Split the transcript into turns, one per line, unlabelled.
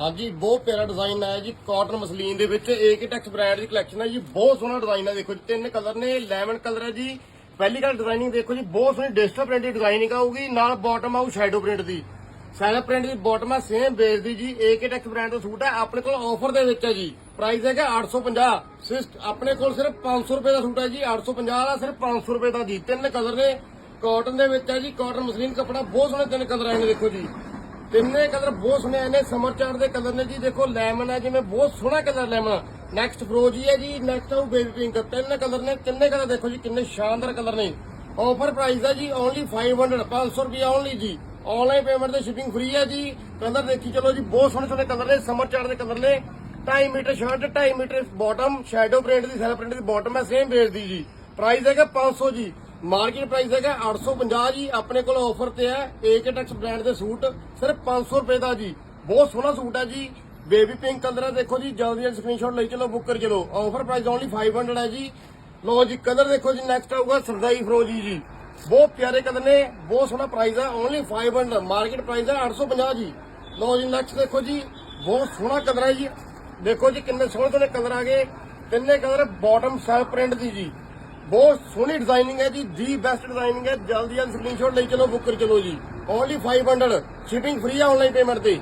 ਹਾਂਜੀ, ਬਹੁਤ ਪਿਆਰਾ ਡਿਜ਼ਾਈਨ ਆਇਆ ਜੀ ਕਾਟਨ ਮਸਲੀਨ ਦੇ ਵਿੱਚ ਏਕਟੈਕਸ ਬ੍ਰਾਂਡ ਦੀ ਕਲੈਕਸ਼ਨ ਹੈ ਜੀ, ਬਹੁਤ ਸੋਹਣਾ ਡਿਜ਼ਾਈਨ ਹੈ ਦੇਖੋ ਜੀ, ਤਿੰਨ ਕਲਰ ਨੇ ਲੈਮਨ ਕਲਰ ਹੈ ਜੀ। ਪਹਿਲੀ ਗੱਲ ਡਿਜ਼ਾਈਨਿੰਗ ਦੇਖੋ ਜੀ, ਬਹੁਤ ਸੋਹਣੀ ਡਿਜੀਟਲ ਪ੍ਰਿੰਟ ਦੀ ਡਿਜ਼ਾਈਨਿੰਗ ਆਊਗੀ, ਨਾਲ ਬਾਟਮ ਆਊ ਸ਼ੈਡੋ ਪ੍ਰਿੰਟ ਦੀ। ਸੈਲਫ ਪ੍ਰਿੰਟ ਦੀ ਬਾਟਮ ਹੈ ਸੇਮ ਬੇਸ ਦੀ ਜੀ ਏਕਟੈਕਸ ਬ੍ਰਾਂਡ ਦਾ ਸੂਟ ਹੈ ਆਪਣੇ ਕੋਲ ਆਫਰ ਦੇ ਵਿੱਚ ਹੈ ਜੀ। ਪ੍ਰਾਈਸ ਹੈਗਾ 850 ਸਿਰਫ ਆਪਣੇ ਕੋਲ ਸਿਰਫ 500 ਰੁਪਏ ਦਾ ਸੂਟ ਹੈ ਜੀ 850 ਦਾ ਸਿਰਫ 500 ਰੁਪਏ ਦਾ ਜੀ। ਤਿੰਨ ਕਲਰ ਨੇ ਕਾਟਨ ਦੇ ਵਿੱਚ ਹੈ ਜੀ ਕਾਟਨ ਮਸਲੀਨ ਕੱਪੜਾ, ਬਹੁਤ ਸੋਹਣੇ ਤਿੰਨ ਕਲਰ ਆਏ ਨੇ, ਦੇਖੋ ਜੀ। ਤਿੰਨੇ ਕਲਰ ਬਹੁਤ ਸੋਹਣੇ ਨੇ। ਸਮਰ ਚਾਰਟ ਦੇ ਕਲਰ ਨੇ ਜੀ। ਦੇਖੋ ਲੈਮਨ ਹੈ ਜਿਵੇਂ, ਬਹੁਤ ਸੋਹਣਾ ਕਲਰ ਲੈਮਨ ਨੈਕਸਟ ਫਰੋਜੀ ਹੈ ਜੀ। ਨੈਕਸਟ ਆਊ ਬੇਬੀ ਪਿੰਕ ਤਿੰਨ ਕਲਰ ਨੇ, ਤਿੰਨੇ ਕਲਰ ਦੇਖੋ ਜੀ, ਕਿੰਨੇ ਸ਼ਾਨਦਾਰ ਕਲਰ ਨੇ। ਆਫਰ ਪ੍ਰਾਈਸ ਹੈ ਜੀ ਓਨਲੀ 500 500 ਰੁਪਏ ਓਨਲੀ ਜੀ। ਆਨਲਾਈਨ ਪੇਮੈਂਟ ਤੇ ਸ਼ਿਪਿੰਗ ਫ੍ਰੀ ਹੈ ਜੀ। ਕਲਰ ਦੇਖੀ ਚਲੋ ਜੀ, ਬਹੁਤ ਸੋਹਣੇ ਸੋਹਣੇ ਕਲਰ ਨੇ। ਸਮਰ ਚਾਰਟ ਦੇ ਕਲਰ ਨੇ। 2.5 metre shirt 2.5 metre bottom shadow print ਦੀ ਸੈਲਫ ਪ੍ਰਿੰਟ ਦੀ ਬਾਟਮ ਹੈ ਸੇਮ ਬੇਸ ਦੀ ਜੀ। ਪ੍ਰਾਈਸ ਹੈਗਾ 500 ਜੀ। ਮਾਰਕੀਟ ਪ੍ਰਾਈਸ ਹੈਗਾ 850 ਜੀ, ਆਪਣੇ ਕੋਲ ਆਫਰ ਤੇ ਹੈ ਏਕਟੈਕਸ ਬ੍ਰਾਂਡ ਦੇ ਸੂਟ, ਸਿਰਫ 500 ਰੁਪਏ ਦਾ ਜੀ। ਬਹੁਤ ਸੋਹਣਾ ਸੂਟ ਹੈ ਜੀ ਬੇਬੀ ਪਿੰਕ ਕਲਰ ਹੈ, ਦੇਖੋ ਜੀ, ਜਲਦੀ ਜਲਦੀ ਸਕਰੀਨਸ਼ਾਟ ਲਈ ਚਲੋ ਬੁੱਕ ਕਰ ਚਲੋ। ਆਫਰ ਪ੍ਰਾਈਸ ਓਨਲੀ 500 ਹੈ ਜੀ। ਲੋ ਜੀ ਕਲਰ ਦੇਖੋ ਜੀ ਨੈਕਸਟ ਆਊਗਾ ਸਰਦਾਈ ਫਰੋਜੀ ਜੀ। ਬਹੁਤ ਪਿਆਰੇ ਕਲਰ ਨੇ, ਬਹੁਤ ਸੋਹਣਾ ਪ੍ਰਾਈਸ ਹੈ ਓਨਲੀ 500 ਮਾਰਕੀਟ ਪ੍ਰਾਈਸ ਹੈ 850 ਜੀ। ਲੋ ਜੀ ਨੈਕਸਟ ਦੇਖੋ ਜੀ, ਬਹੁਤ ਸੋਹਣਾ ਕਲਰ ਹੈ ਜੀ। ਦੇਖੋ ਜੀ, ਕਿੰਨੇ ਸੋਹਣੇ ਸੋਹਣੇ ਕਲਰ ਆ ਗਏ। ਤਿੰਨੇ ਕਲਰ ਬਾਟਮ ਸੈਲਫ ਪ੍ਰਿੰਟ ਦੀ ਜੀ। ਬਹੁਤ ਸੋਹਣੀ ਡਿਜ਼ਾਈਨਿੰਗ ਹੈ ਜੀ ਦੀ ਬੈਸਟ ਡਿਜ਼ਾਈਨਿੰਗ ਹੈ। ਜਲਦੀ ਜਲਦੀ ਸਕਰੀਨਸ਼ਾਟ ਲਈ ਚਲੋ ਬੁੱਕ ਕਰ ਚਲੋ ਜੀ। ਓਨਲੀ 500 ਸ਼ਿਪਿੰਗ ਫ੍ਰੀ ਹੈ ਆਨਲਾਈਨ ਪੇਮੈਂਟ ਤੇ।